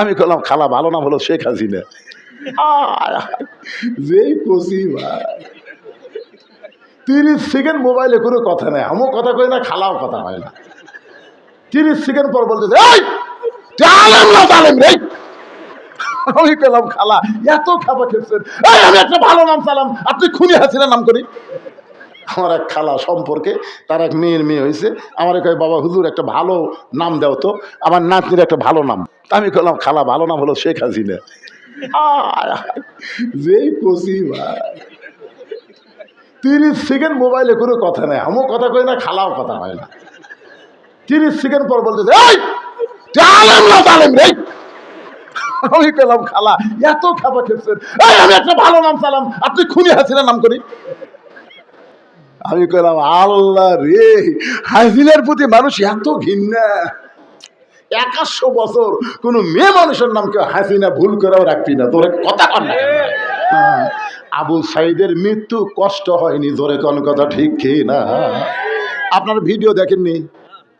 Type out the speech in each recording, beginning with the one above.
আমি বললাম খালা, ভালো নাম হলো শেখ হাসিনা। যেই কষি তিরিশ সেকেন্ড মোবাইলে কোনো কথা নেই। আমিও কথা কই না, খালাও কথা হয় না। তিরিশ সেকেন্ড পর বলতে এই তালেম না তালেম রে। আমি পেলাম খালা, এত খাবার খেয়েছেন। আমি একটা ভালো নাম চালাম। আপনি খুনি হাসিনা নাম করি? আমার এক খালা সম্পর্কে, তার এক মেয়ের মেয়ে হয়েছে আমার কয়, বাবা, হুজুর, একটা ভালো নাম দাও তো। আমার নাতনির একটা ভালো নাম। আমি বললাম খালা, ভালো নাম হলো শেখ হাসিনা। যেই কষি তিরিশ সেকেন্ড মোবাইলে কোনো কথা নেই। আমিও কথা কই না, খালাও কথা হয় না। তিরিশ সেকেন্ড পর বলতে এই আমি পেলাম খালা, এত খাবার খেয়েছেন। আমি একটা ভালো নাম চালাম। আপনি খুনি হাসিনা নাম করি। আমি কইলাম আল্লাহ রে হাসিনার প্রতি মানুষ এত ঘৃণা। একাশো বছর কোনো মেয়ে মানুষের নাম কেউ হাসিনা ভুল করেও রাখবি না তোর কথা কর না হ্যাঁ, আবু সাইদের মৃত্যু কষ্ট হয়নি ধরে কোন কথা ঠিক কি না? আপনার ভিডিও দেখেননি?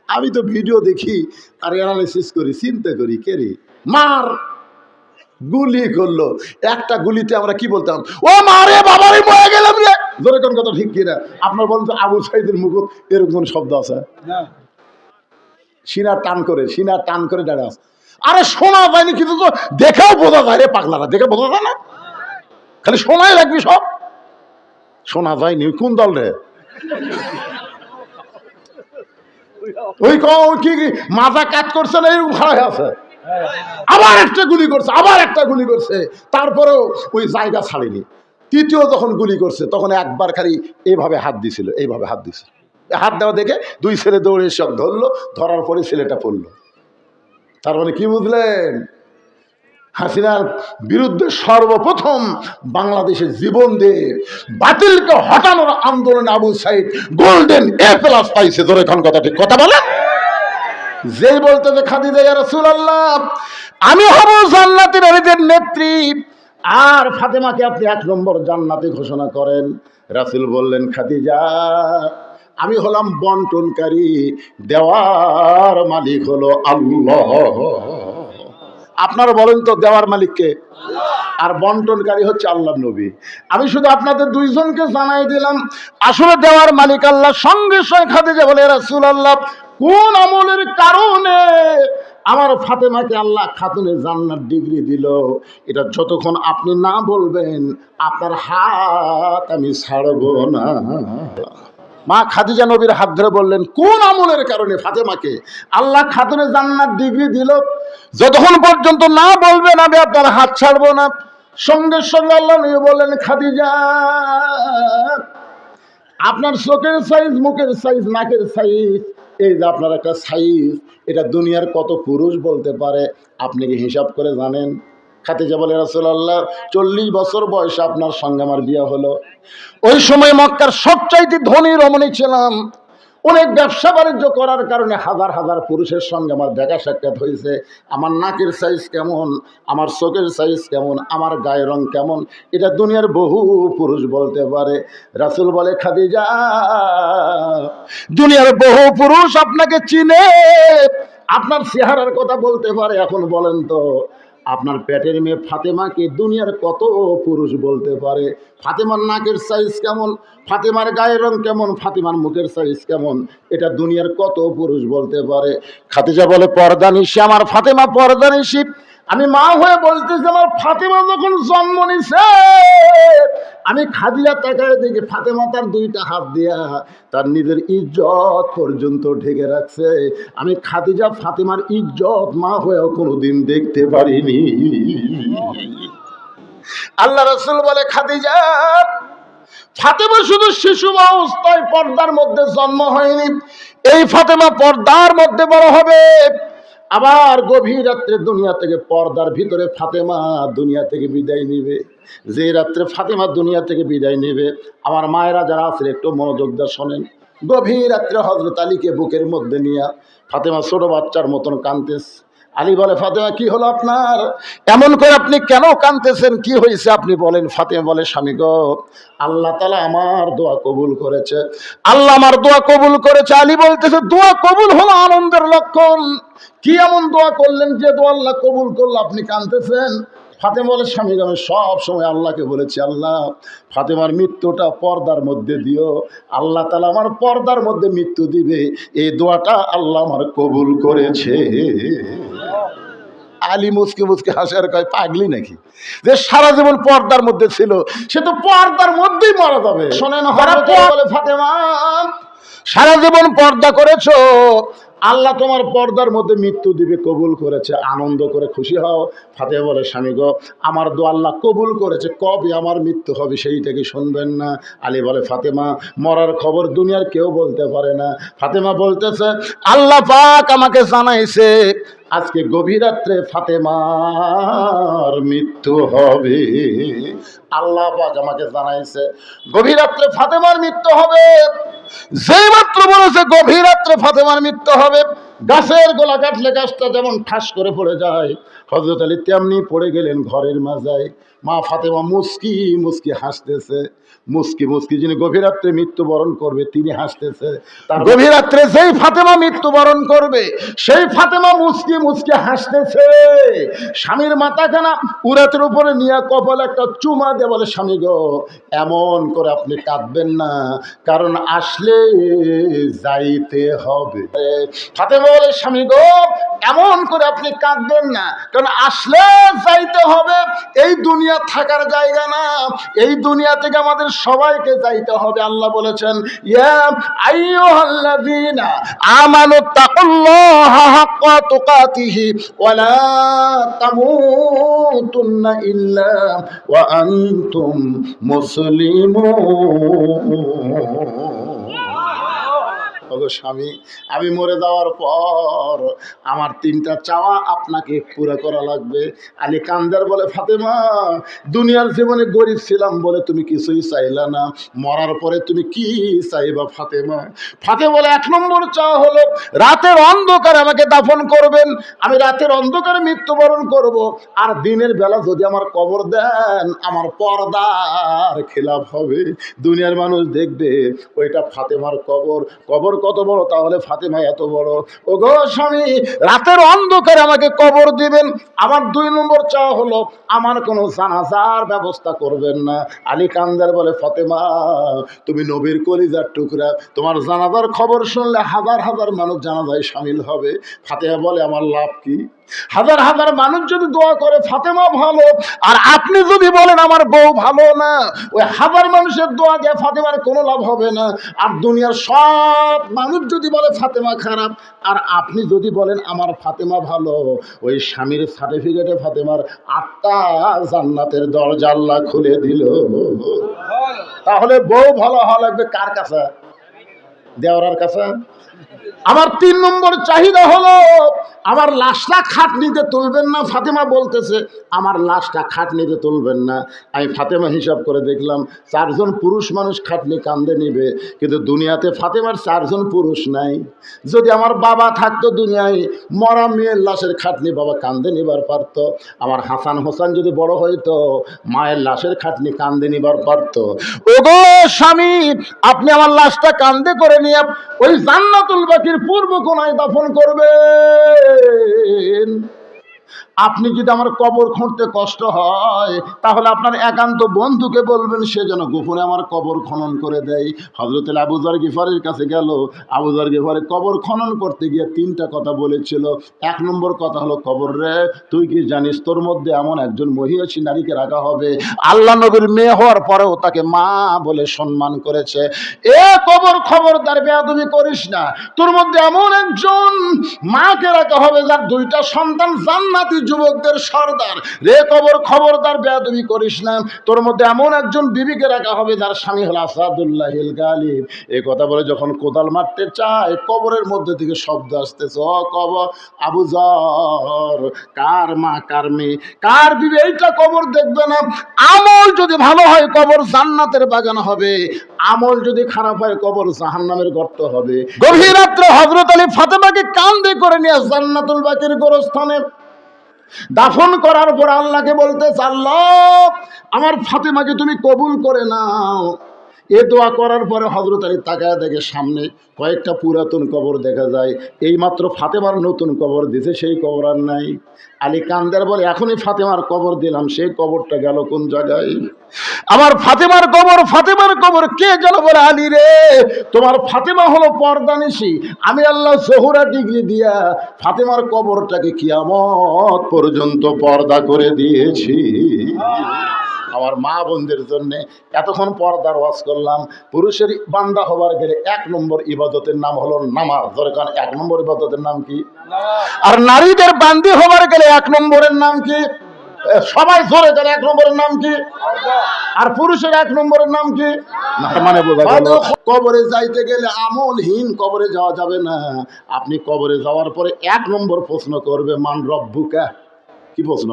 আমি তো ভিডিও দেখি আর অ্যানালিসিস করি চিন্তা করি কে রে? মার গুলি করল। একটা গুলিতে আমরা কি বলতাম? ও মারে বাবারে মরে গেলাম রে। ধরে কোন কথা ঠিক কিনা? আপনার বলুন তো আবু সাইদের মুখ এরকম কোন শব্দ আছে? সিনা টান করে সিনা টান করে দাঁড়া আছে। আরে শোনা যায়নি কিন্তু তো দেখেও বোঝা যায় রে পাগলারা দেখে বোঝা যায় না? খালি শোনাই লাগবি সব। শোনা যায়নি কোন দল রে? ওই ক- মাজা কাজ করছে না এরকম খারাপ আছে? আবার একটা গুলি করছে, আবার একটা গুলি করছে। তারপরেও ওই জায়গা ছাড়েনি। তৃতীয় যখন গুলি করছে, তখন একবার খালি এইভাবে হাত দিছিল, এইভাবে হাত দিছিল। হাত দেওয়া দেখে দুই ছেলে দৌড়ে সব ধরলো, ধরার পরে ছেলেটা পড়ল। তার মানে কি বুঝলেন? হাসিনার বিরুদ্ধে সর্বপ্রথম বাংলাদেশের জীবন দিয়ে বাতিলকে হটানোর আন্দোলন Abu Saeed golden A plus পাইছে। ধরে এখন কথা ঠিক, কথা বলে যেই বলতে যে, খাদিজা, ইয়া রাসূলুল্লাহ, আমি হব জান্নাতি নারীদের নেত্রী। আর ফাতেমাকে আপনি এক নম্বর জান্নাতি ঘোষণা করেন। রাসূল বললেন, খাদিজা, আমি হলাম বন্টনকারী, দেওয়ার মালিক হলো আল্লাহ। আপনারা বলেন তো, দেওয়ার মালিককে আর বন্টনকারী হচ্ছে আল্লাহ নবী। আমি শুধু আপনাদের দুইজনকে জানাই দিলাম, আসলে দেওয়ার মালিক আল্লাহ, সঙ্গে সঙ্গে খাদিজা বলে রাসূল আল্লাহ কোন আমলের কারণে আমার ফাতেমাকে আল্লাহ খাতুনে জান্নার ডিগ্রি দিল? এটা যতক্ষণ আপনি না বলবেন, আপনার হাত আমি ছাড়বো না। মা খাদিজা নবীর হাত ধরে বললেন, কোন আমলের কারণে ফাতেমাকে আল্লাহ খাতুনে জান্নার ডিগ্রি দিল? যতক্ষণ পর্যন্ত না বলবেন, আমি আপনার হাত ছাড়বো না। সঙ্গে সঙ্গে আল্লাহ বললেন, খাদিজা আপনার চোখের সাইজ মুখের সাইজ নাকের সাইজ এই যে আপনার একটা সাইজ এটা দুনিয়ার কত পুরুষ বলতে পারে? আপনি কি হিসাব করে জানেন? খাতিজা বলে, রাসুলাল্লাহ, চল্লিশ বছর বয়সে আপনার সঙ্গে আমার বিয়ে হলো। ওই সময় মক্কার সবচাইতে ধনী রমণী ছিলাম। অনেক ব্যবসা বাণিজ্য করার কারণে হাজার হাজার পুরুষের সঙ্গে আমার দেখা সাক্ষাৎ হয়েছে। আমার নাকের সাইজ কেমন? আমার চোখের সাইজ কেমন? আমার গায়ের রং কেমন? এটা দুনিয়ার বহু পুরুষ বলতে পারে। রাসূল বলে, খাদিজা, দুনিয়ার বহু পুরুষ আপনাকে চিনে। আপনার চেহারার কথা বলতে পারে এখন বলেন তো। আপনার মেয়ে ফাতেমাকে দুনিয়ার কত পুরুষ বলতে পারে? ফাতেমার নাকের সাইজ কেমন? ফাতেমার গায়ের রং কেমন? ফাতেমার মুখের সাইজ কেমন? এটা দুনিয়ার কত পুরুষ বলতে পারে? খাতিজা বলে, পর্দা নিশি আমার ফাতেমা, পর্দা নিশি। আমি মা হয়ে বলতেছি, আমার ফাতেমা যখন জন্ম নিছে, আমি খাদিজা তাকায় দেখি ফাতেমা তার দুইটা হাত দিয়া তার নিজের ইজ্জত পর্যন্ত ঢেকে রাখছে। আমি খাদিজা ফাতেমার ইজ্জত মা হয়েও কোনোদিন দেখতে পারিনি। আল্লাহ রসুল বলে, খাদিজা, ফাতেমা শুধু শিশু অবস্থায় পর্দার মধ্যে জন্ম হয়নি। এই ফাতেমা পর্দার মধ্যে বড় হবে। আবার গভীর রাত্রে দুনিয়া থেকে পর্দার ভিতরে ফাতেমা দুনিয়া থেকে বিদায় নেবে। যে রাত্রে ফাতেমা দুনিয়া থেকে বিদায় নেবে, আমার মায়েরা যারা আছে একটু মনোযোগ দা শোনেন। গভীর রাত্রে হজরত আলীকে বুকের মধ্যে নিয়ে ফাতেমা ছোট বাচ্চার মতন কানতেস আলী বলে, ফাতেমা, কি হলো আপনার? এমন করে আপনি কেন কাঁদতেছেন? কি হয়েছে? আপনি বলেন, ফাতেমা বলে, স্বামী গো, আল্লাহ তালা আমার দোয়া কবুল করেছে। আল্লাহ আমার দোয়া কবুল করেছে। আলী বলতেছে, দোয়া কবুল হলো আনন্দের লক্ষণ। কি এমন দোয়া করলেন যে দোয়া আল্লাহ কবুল করল? আপনি কাঁদতেছেন? ফাতেমা বলে, স্বামী আমি সব সময় আল্লাহকে বলেছি, আল্লাহ, ফাতেমার মৃত্যুটা পর্দার মধ্যে দিও। আল্লাহ তালা আমার পর্দার মধ্যে মৃত্যু দিবে। এই দোয়াটা আল্লাহ আমার কবুল করেছে। আলী মুসকে মুসকে হাসার কয় পাগলি নাকি? যে সারা জীবন পর্দার মধ্যে ছিল সে তো পর্দার মধ্যেই মারা যাবে। শোনেন ফাতেমা। সারা জীবন পর্দা করেছ আল্লাহ তোমার পর্দার মধ্যে মৃত্যু দিবে, কবুল করেছে, আনন্দ করে খুশি হও। ফাতে বলে, স্বামী গো, আমার দো আল্লাহ কবুল করেছে, কবে আমার মৃত্যু হবে সেইটাকে শুনবেন না? আলী বলে, ফাতেমা, মরার খবর দুনিয়ার কেউ বলতে পারে না। ফাতেমা বলতেছে, আল্লাহ পাক আমাকে জানাইছে, আজকে গভীর রাত্রে ফাতেমার মৃত্যু হবে। আল্লাহ পাক আমাকে জানাইছে, গভীর রাত্রে ফাতেমার মৃত্যু হবে। যেই মাত্র বলেছে, গভীর রাত্রে ফাতেমার মৃত্যু হবে। গাছের গোলা কাটলে গাছটা যেমন ঠাস করে পড়ে যায় হজরত আলী তেমনি পড়ে গেলেন ঘরের মাজায়। মা ফাতেমা মুস্কি মুস্কি হাসতেছে। মুস্কি মুস্কি, যিনি গভীর রাত্রে মৃত্যুবরণ করবে, তিনি হাসতেছে। তার গভীর রাত্রে যেই ফাতেমা মৃত্যুবরণ করবে, সেই ফাতেমা মুস্কি মুস্কি হাসতেছে। স্বামীর মাথাখানা উরাতের উপরে নিয়ে কপাল একটা চুমা দিয়ে বলে, স্বামী গো, এমন করে আপনি কাঁদবেন না, কারণ আসলে যাইতে হবে। ফাতেমা বলে, স্বামী গো এমন করে আপনি কাঁদবেন না। কারণ আসলে যাইতে হবে, এই দুনিয়া থাকার জায়গা না। এই দুনিয়া থেকে আমাদের সবাইকে যাইতে হবে, আল্লাহ বলেছেন, ইয়া আইয়ুহাল্লাযীনা আমানু তাকুল্লাহা হাক্কা তুকাতিহি ওয়া লা তামুতুন্না ইল্লা ওয়া আনতুম মুসলিমুন। ওগো স্বামী। আমি মরে যাওয়ার পর আমার তিনটা চাওয়া আপনাকে পুরো করা লাগবে। আলী কান্দার বলে, ফাতেমা, দুনিয়ার জীবনে গরিব ছিলাম বলে তুমি কিছুই চাইলা না। মরার পরে তুমি কি চাইবা ফাতেমা? ফাতে বলে, এক নম্বর চাওয়া হলো, রাতের অন্ধকারে আমাকে দাফন করবেন। আমি রাতের অন্ধকারে মৃত্যুবরণ করব। আর দিনের বেলা যদি আমার কবর দেন, আমার পর্দার খেলাফ হবে। দুনিয়ার মানুষ দেখবে, ওইটা ফাতেমার কবর। কবর কত বড়? তাহলে ফাতেমা এত বড়। ও গো স্বামী, রাতের অন্ধকারে আমাকে কবর দিবেন। আমার দুই নম্বর চাওয়া হলো, আমার কোনো জানাজার ব্যবস্থা করবেন না। আলী কান্দার বলে, ফাতেমা, তুমি নবীর কলিজার টুকরা। তোমার জানাজার খবর শুনলে হাজার হাজার মানুষ জানাজায় সামিল হবে। ফাতেমা বলে, আমার লাভ কি? হাজার হাজার মানুষ যদি দোয়া করে, ফাতেমা ভালো। আর আপনি যদি বলেন, আমার বউ ভালো না, ওই হাজার মানুষের দোয়া দিয়ে ফাতেমার কোনো লাভ হবে না। আর দুনিয়ার সব মানুষ যদি বলে ফাতেমা খারাপ। আর আপনি যদি বলেন আমার ফাতেমা ভালো। ওই স্বামীর সার্টিফিকেটে ফাতেমার আটটা জান্নাতের দরজা আল্লাহ খুলে দিল। তাহলে বউ ভালো হওয়া লাগবে কার কাছে? দেওয়ার কাছে। আমার তিন নম্বর চাহিদা হলো, আমার লাশটা খাটনিতে তুলবেন না, ফাতেমা বলতেছে, আমার লাশটা খাটনিতে তুলবেন না। আমি ফাতেমা হিসাব করে দেখলাম, চারজন পুরুষ মানুষ খাটনি কান্দে নিবে, কিন্তু দুনিয়াতে ফাতেমার চারজন পুরুষ নাই। যদি আমার বাবা থাকতো দুনিয়ায়, মরা মেয়ের লাশের খাটনি বাবা কান্দে নিবার পারতো। আমার হাসান হোসান যদি বড় হইতো, মায়ের লাশের খাটনি কান্দে নিবার পারতো। ওগো স্বামী, আপনি আমার লাশটা কান্দে করে নিয়ে ওই জান্নাতুল বাকির পূর্ব কোনায় দাফন করবেন। আপনি যদি আমার কবর খুঁড়তে কষ্ট হয়, তাহলে আপনার একান্ত বন্ধুকে বলবেন, সে যেন গোপনে আমার কবর খনন করে দেয়। হজরত আবুজার গিফারের কাছে গেল। আবুজার গিফারে কবর খনন করতে গিয়ে তিনটা কথা বলেছিল। এক নম্বর কথা হলো, কবর রে, তুই কি জানিস তোর মধ্যে এমন একজন মহিষী নারীকে রাখা হবে? আল্লাহ নবীর মেয়ে হওয়ার পরেও তাকে মা বলে সম্মান করেছে। এ কবর খবরদার বেয়াদবি করিস না। তোর মধ্যে এমন একজন মাকে রাখা হবে, যার দুইটা সন্তান জান্ন জান্নাতি যুবকদের সর্দার। রে কবর খবরদার বেয়াদবি করিস না। তোর মধ্যে এমন একজন বিবিকে রাখা হবে যার স্বামী হল আসাদুল্লাহ গালিব। এই কথা বলে যখন কোদাল মারতে চায়, কবরের মধ্যে থেকে শব্দ আসতেছে, ও কবর, আবু জর, কার মা, কার মেয়ে? কার বিবে? এইটা কবর দেখবে না। আমল যদি ভালো হয়, কবর জান্নাতের বাগান হবে। আমল যদি খারাপ হয়, কবর জাহান্নামের গর্ত হবে। গভীর রাত্রে হজরত আলী ফাতেমাকে কান্দে করে নিয়ে জান্নাতুল বাকির গোরস্থানে। দাফন করার পর আল্লাহকে বলতে আল্লাহ আমার ফাতেমাকে তুমি কবুল করে নাও। এ দোয়া করার পরে হজরত আলী তাকায় দেখে সামনে কয়েকটা পুরাতন কবর দেখা যায়। এই মাত্র ফাতেমার নতুন কবর দিছে, সেই কবর আর নাই। আলী কান্দার বলে, এখনই ফাতেমার কবর দিলাম, সেই কবরটা গেল কোন জায়গায়? আমার ফাতেমার কবর ফাতেমার কবর, কে গেল বলে আলী রে? তোমার ফাতেমা হলো পর্দানিসি আমি আল্লাহ জহুরা ডিগ্রি দিয়া ফাতেমার কবরটাকে কিয়ামত পর্যন্ত পর্দা করে দিয়েছি। আমার মা বোনদের জন্য এতক্ষণ পর্দার ওয়াজ করলাম। পুরুষের বান্দা হবার গেলে এক নম্বর ইবাদতের নাম হলো নামাজ। ধরে কারণ এক নম্বর ইবাদতের নাম কি? আর নারীদের বান্দি হবার গেলে এক নম্বরের নাম কি? সবাই জোরে করে এক নম্বরের নাম কি? আর পুরুষের এক নম্বরের নাম কি? মানে কবরে যাইতে গেলে আমলহীন কবরে যাওয়া যাবে না। আপনি কবরে যাওয়ার পরে এক নম্বর প্রশ্ন করবে মান রব্বুকা? কি প্রশ্ন?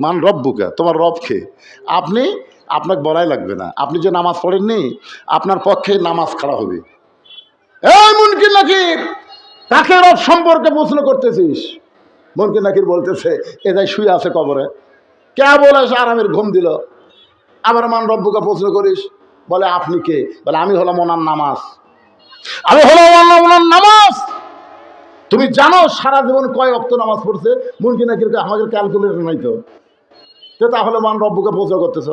মান রব্বুকা, তোমার রবকে। আপনি আপনাকে বলাই লাগবে না। আপনি যে নামাজ পড়েননি, আপনার পক্ষে নামাজ খাড়া হবে। এই মুনকির নাকির, কাকে রব সম্পর্কে প্রশ্ন করতেছিস? মুনকির নাকির বলতেছে, এ শুয়ে আছে কবরে। কে বলে আরামের ঘুম দিল? আবার মান রব্বুকে প্রশ্ন করিস, বলে, আপনি কে? বলে, আমি হলাম ওনার নামাজ। আমি হলাম ওনার নামাজ! তুমি জানো সারা জীবন কয় অক্ত নামাজ পড়ছে? মুনকি নাকির আমাদের ক্যালকুলেটর নাই তো। তো তাহলে মান রব্বুকে পূজা করতেছ।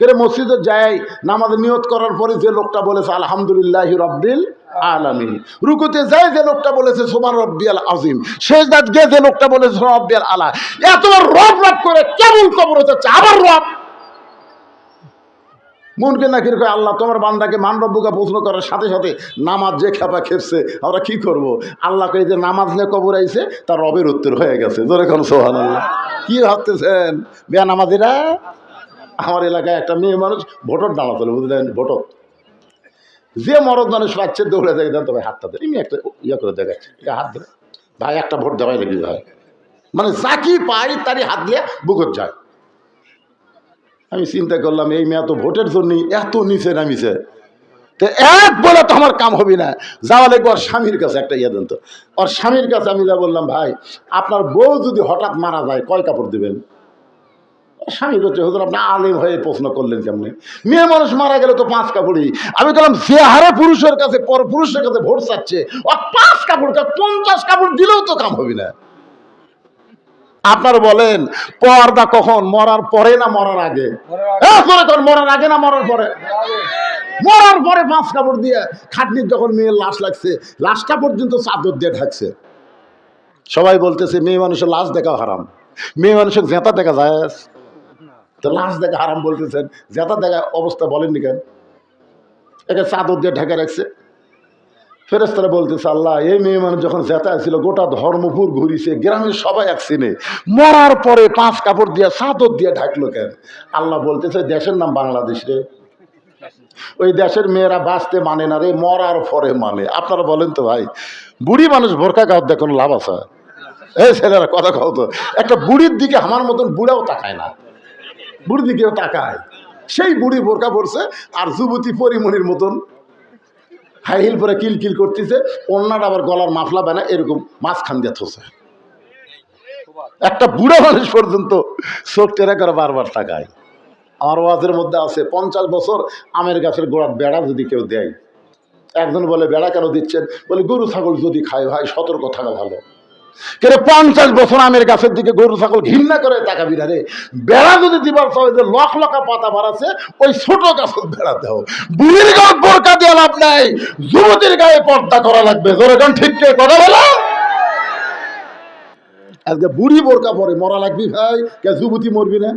কেরে মসজিদে যাই নামাজ নিয়ত করার পরে যে লোকটা বলেছে, আলহামদুলিল্লাহ রব্বিল আলামিন। রুকুতে যায় যে লোকটা বলেছে সোমান রব্বিয়াল আজিম শেষ গিয়ে যে লোকটা বলেছে রব্বিয়াল আলা। এত রব রব করে কেমন কবর হচ্ছে, আবার রব। মনকে নাকির কয় আল্লাহ, তোমার বান্দাকে মান রব্বুকে প্রশ্ন করার সাথে সাথে নামাজ যে খেপা খেপছে, আমরা কি করব? আল্লাহকে যে নামাজ নিয়ে কবর আইছে, তার রবের উত্তর হয়ে গেছে। ধরে কোন সোহান আল্লাহ কি ভাবতেছেন? বেয়া নামাজিরা? আমার এলাকায় একটা মেয়ে মানুষ ভোটর দাঁড়াতো বুঝলেন? ভোটর। যে মরদ মানুষ পাচ্ছে দৌড়ে দেখে দেন তবে হাতটা দেয় এমনি একটা ইয়ে করে দেখাচ্ছে হাত ধরে ভাই, একটা ভোট দেওয়াই লেগে যায় মানে চাকি পাই, তারই হাত দিয়ে বুকত যায়। আমি চিন্তা করলাম, এই মেয়ে তো ভোটের জন্যই এত নিচে নামিছে। তো এক বলে তো আমার কাম হবে না। যাওয়া লাগবে ওর স্বামীর কাছে একটা ইয়ে দেন তো। ওর স্বামীর কাছে আমি যা বললাম, ভাই, আপনার বউ যদি হঠাৎ মারা যায়, কয় কাপড় দেবেন? স্বামী করছে হুজুর, আপনি আলেম হয়ে প্রশ্ন করলেন কেমনি? মেয়ে মানুষ মারা গেলে তো পাঁচ কাপড়ই। আমি বললাম, যে হারে পুরুষের কাছে, পর পুরুষের কাছে ভোট চাচ্ছে ও পাঁচ কাপড় পঞ্চাশ কাপড় দিলেও তো কাম হবে না। আপনার বলেন পর্দা কখন? মরার পরে না মরার আগে? মরার আগে। না মরার পরে? মরার পরে পাঁচ কাপড় দিয়ে খাটনির যখন মেয়ের লাশ লাগছে লাশটা পর্যন্ত চাদর দিয়ে ঢাকছে। সবাই বলতেছে মেয়ে মানুষের লাশ দেখা হারাম। মেয়ে মানুষের জেতা দেখা যায় তো লাশ দেখা হারাম বলতেছেন। জেতা দেখা অবস্থা বলেননি কেন? একে চাদর দিয়ে ঢেকে রাখছে। ফেরেস্তারা বলতেছে, আল্লাহ, এই মেয়ে মানুষ যখন জেতা ছিল, গোটা ধর্মপুর ঘুরিছে, গ্রামের সবাই এক সিনে মরার পরে পাঁচ কাপড় দিয়ে, চাদর দিয়ে ঢাকলো কেন? আল্লাহ বলতেছে, দেশের নাম বাংলাদেশ রে। ওই দেশের মেয়েরা বাঁচতে মানে না রে, মরার পরে মানে। আপনারা বলেন তো ভাই, বুড়ি মানুষ ভোরকা গাও দেখুন লাভ আছে? এই ছেলেরা, কথা কও তো। একটা বুড়ির দিকে আমার মতন বুড়াও তাকায় না। বুড়ির দিকেও তাকায়। সেই বুড়ি বোরকা পড়ছে আর যুবতী পরিমণির মতন হাই হিল পরে কিল কিল করতেছে অন্যটা আবার গলার মাফলা বেনা এরকম মাঝখান দিয়ে থসে। একটা বুড়ো মানুষ পর্যন্ত চোখ টেরা করে বারবার টাকায় আমার ওয়াজের মধ্যে আছে, পঞ্চাশ বছর আমের গাছের গোড়ার বেড়া যদি কেউ দেয়। একজন বলে, বেড়া কেন দিচ্ছেন? বলে, গরু, ছাগল যদি খায় ভাই, সতর্ক থাকা ভালো। পঞ্চাশ বছর আমের গাছের দিকে গরু, ছাগল ঘৃণা করে টাকা বিড়ারে বেড়া যদি দিবার সবাই যে লক লকা পাতা বাড়াছে ওই ছোট গাছের বেড়া বুড়ির গায়ে বোরকা দিয়ে লাভ নাই, যুবতীর গায়ে পর্দা করা লাগবে। ঠিক করে কথা বলো? আজকে বুড়ি বোরকা পরে মরা লাগবি ভাই, কে যুবতী মরবি না?